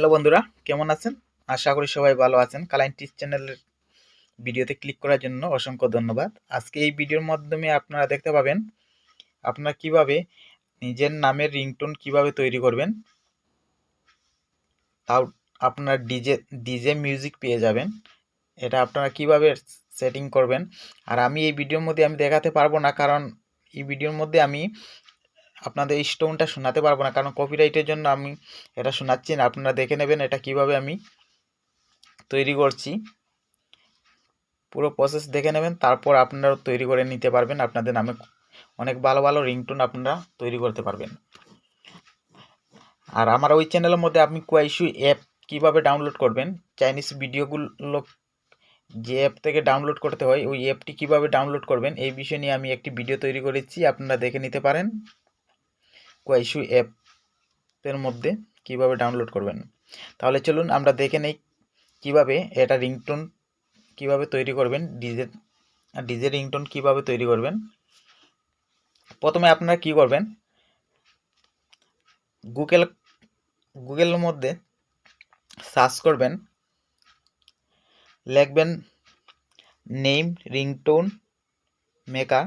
Hello বন্ধুরা, কেমন আছেন? আশা করি সবাই ভালো আছেন। কালাইন টিচ চ্যানেলের ভিডিওতে ক্লিক করার জন্য অসংখ্য ধন্যবাদ। আজকে এই ভিডিওর মাধ্যমে আপনারা দেখতে পাবেন আপনারা কীভাবে নিজের নামের রিংটোন কীভাবে তৈরি করবেন, তাও আপনার ডিজে ডিজে মিউজিক পেয়ে যাবেন। এটা আপনারা কীভাবে সেটিং করবেন। আর আমি এই ভিডিওর মধ্যে আমি দেখাতে পারব না, কারণ এই ভিডিওর মধ্যে আমি আপনাদের এই স্টোনটা শোনাতে পারব না। কারণ কপিরাইটের জন্য আমি এটা শোনাচ্ছি না। আপনারা দেখে নেবেন এটা কীভাবে আমি তৈরি করছি। পুরো প্রসেস দেখে নেবেন, তারপর আপনারাও তৈরি করে নিতে পারবেন। আপনাদের নামে অনেক ভালো ভালো রিংটোন আপনারা তৈরি করতে পারবেন। আর আমার ওই চ্যানেলের মধ্যে আপনি কোয়াইশু অ্যাপ কীভাবে ডাউনলোড করবেন চাইনিজ ভিডিওগুলো যে অ্যাপ থেকে ডাউনলোড করতে হয়, ওই অ্যাপটি কীভাবে ডাউনলোড করবেন, এই বিষয় নিয়ে আমি একটি ভিডিও তৈরি করেছি। আপনারা দেখে নিতে পারেন। কোয়াইশু অ্যাপের মধ্যে কীভাবে ডাউনলোড করবেন। তাহলে চলুন আমরা দেখে নেই কীভাবে এটা রিংটোন কীভাবে তৈরি করবেন, ডিজে ডিজে রিংটোন কীভাবে তৈরি করবেন। প্রথমে আপনারা কি করবেন গুগল গুগলের মধ্যে সার্চ করবেন, লিখবেন নেম রিংটোন মেকার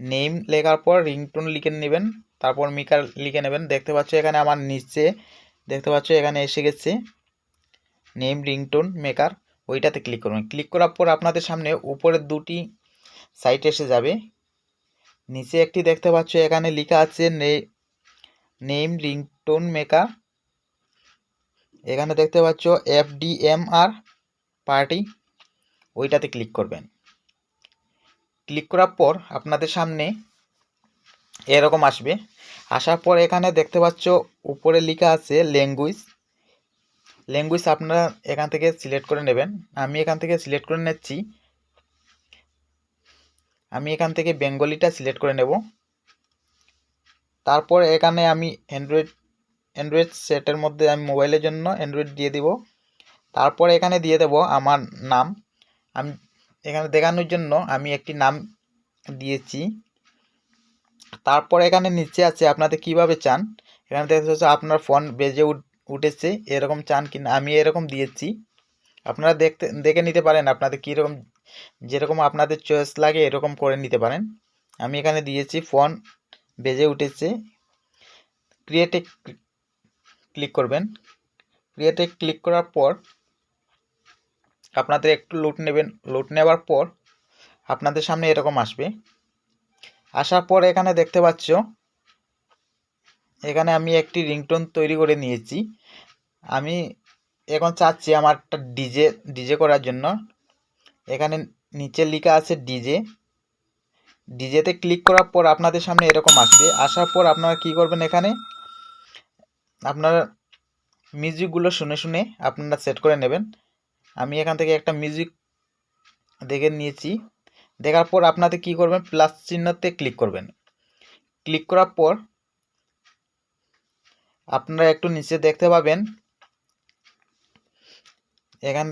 নেম লেখার পর রিংটোন লিখে নেবেন, তারপর মিকার লিখে নেবেন। দেখতে পাচ্ছ এখানে আমার নিচে দেখতে পাচ্ছ এখানে এসে গেছে নেম রিংটোন মেকার ওইটাতে ক্লিক করবেন ক্লিক করার পর আপনাদের সামনে উপরের দুটি সাইট এসে যাবে। নিচে একটি দেখতে পাচ্ছ, এখানে লেখা আছে নেম রিংটোন মেকার এখানে দেখতে পাচ্ছ F D M R party ওইটাতে ক্লিক করবেন। ক্লিক করার পর আপনাদের সামনে এরকম আসবে। আসার পর এখানে দেখতে পাচ্ছ উপরে লেখা আছে ল্যাঙ্গুয়েজ ল্যাঙ্গুয়েজ আপনারা এখান থেকে সিলেক্ট করে নেবেন। আমি এখান থেকে সিলেক্ট করে নিচ্ছি। আমি এখান থেকে বেঙ্গলিটা সিলেক্ট করে নেব। তারপর এখানে আমি অ্যান্ড্রয়েড অ্যান্ড্রয়েড সেটের মধ্যে আমি মোবাইলের জন্য অ্যান্ড্রয়েড দিয়ে দিব। তারপর এখানে দিয়ে দেব আমার নাম। আমি এখানে দেখানোর জন্য আমি একটি নাম দিয়েছি। তারপর এখানে নিচে আছে আপনাদের কীভাবে চান। এখানে দেখা যাচ্ছে আপনার ফোন বেজে উঠেছে, এরকম চান কিনা, আমি এরকম দিয়েছি। আপনারা দেখতে, দেখে নিতে পারেন আপনাদের কীরকম, যেরকম আপনাদের চয়েস লাগে এরকম করে নিতে পারেন। আমি এখানে দিয়েছি ফোন বেজে উঠেছে। ক্রিয়েটে ক্লিক করবেন। ক্রিয়েটে ক্লিক করার পর আপনাদের একটু লোড নেবেন। লোড নেওয়ার পর আপনাদের সামনে এরকম আসবে। আসার পর এখানে দেখতে পাচ্ছ, এখানে আমি একটি রিংটোন তৈরি করে নিয়েছি। আমি এখন চাচ্ছি আমার একটা ডিজে ডিজে করার জন্য। এখানে নিচে লেখা আছে ডিজে ডিজেতে ক্লিক করার পর আপনাদের সামনে এরকম আসবে। আসার পর আপনারা কি করবেন এখানে? আপনারা মিউজিকগুলো শুনে শুনে আপনারা সেট করে নেবেন। আমি এখান থেকে একটা মিউজিক দেখে নিয়েছি। দেখার পর আপনাদের কি করবেন প্লাস চিহ্নতে ক্লিক করবেন। ক্লিক করার পর আপনারা একটু নিচে দেখতে পাবেন। এখান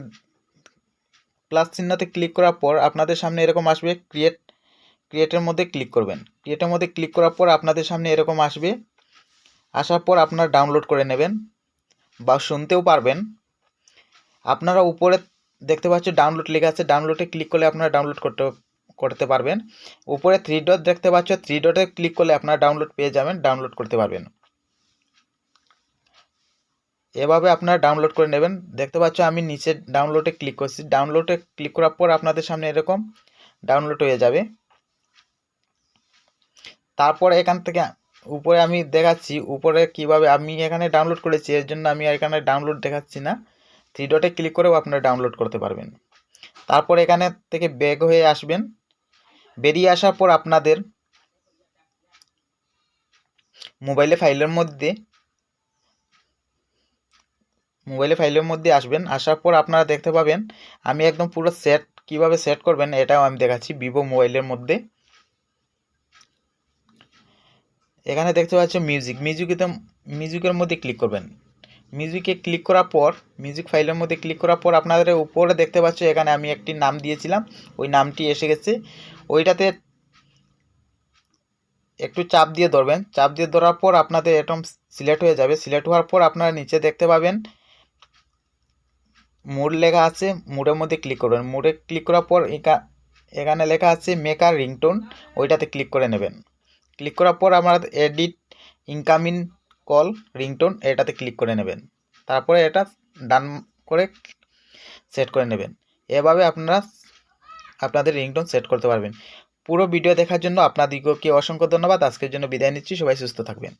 প্লাস চিহ্নতে ক্লিক করার পর আপনাদের সামনে এরকম আসবে ক্রিয়েট ক্রিয়েটের মধ্যে ক্লিক করবেন। ক্রিয়েটের মধ্যে ক্লিক করার পর আপনাদের সামনে এরকম আসবে। আসার পর আপনারা ডাউনলোড করে নেবেন বা শুনতেও পারবেন। আপনারা উপরে দেখতে পাচ্ছেন ডাউনলোড লেখা আছে ডাউনলোডে ক্লিক করলে আপনারা ডাউনলোড করতে করতে পারবেন। উপরে থ্রি ডট দেখতে পাচ্ছ থ্রি ডটে ক্লিক করলে আপনারা ডাউনলোড পেয়ে যাবেন ডাউনলোড করতে পারবেন। এভাবে আপনারা ডাউনলোড করে নেবেন। দেখতে পাচ্ছ আমি নিচে ডাউনলোডে ক্লিক করছি। ডাউনলোডে ক্লিক করার পর আপনাদের সামনে এরকম ডাউনলোড হয়ে যাবে। তারপর এখান থেকে উপরে আমি দেখাচ্ছি, উপরে কীভাবে আমি এখানে ডাউনলোড করেছি, এর জন্য আমি এখানে ডাউনলোড দেখাচ্ছি না। থ্রি ডটে ক্লিক করেও আপনারা ডাউনলোড করতে পারবেন। তারপর এখানে থেকে ব্যাগ হয়ে আসবেন। বেরিয়ে আসার পর আপনাদের মোবাইলে ফাইলের মধ্যে মোবাইলে ফাইলের মধ্যে আসবেন। আসার পর আপনারা দেখতে পাবেন, আমি একদম পুরো সেট কীভাবে সেট করবেন এটাও আমি দেখাচ্ছি ভিভো মোবাইলের মধ্যে। এখানে দেখতে পাচ্ছেন মিউজিক মিউজিকেতে মিউজিকের মধ্যে ক্লিক করবেন। মিউজিকে ক্লিক করার পর মিউজিক ফাইলের মধ্যে ক্লিক করার পর আপনাদের উপরে দেখতে পাচ্ছ এখানে আমি একটি নাম দিয়েছিলাম। ওই নামটি এসে গেছে। ওইটাতে একটু চাপ দিয়ে ধরবেন। চাপ দিয়ে ধরার পর আপনাদের এটম সিলেক্ট হয়ে যাবে। সিলেক্ট হওয়ার পর আপনারা নিচে দেখতে পাবেন মুড লেখা আছে মুডের মধ্যে ক্লিক করবেন। মুডে ক্লিক করার পর এখানে লেখা আছে মেকার রিংটোন ওইটাতে ক্লিক করে নেবেন। ক্লিক করার পর আমরা এডিট ইনকামিং কল, রিংটোন, এটাতে ক্লিক করে নেবেন। তারপরে এটা ডান করে সেট করে নেবেন। এভাবে আপনারা আপনাদের রিংটোন সেট করতে পারবেন। পুরো ভিডিও দেখার জন্য আপনাদেরকে অসংখ্য ধন্যবাদ। আজকের জন্য বিদায় নিচ্ছি। সবাই সুস্থ থাকবেন।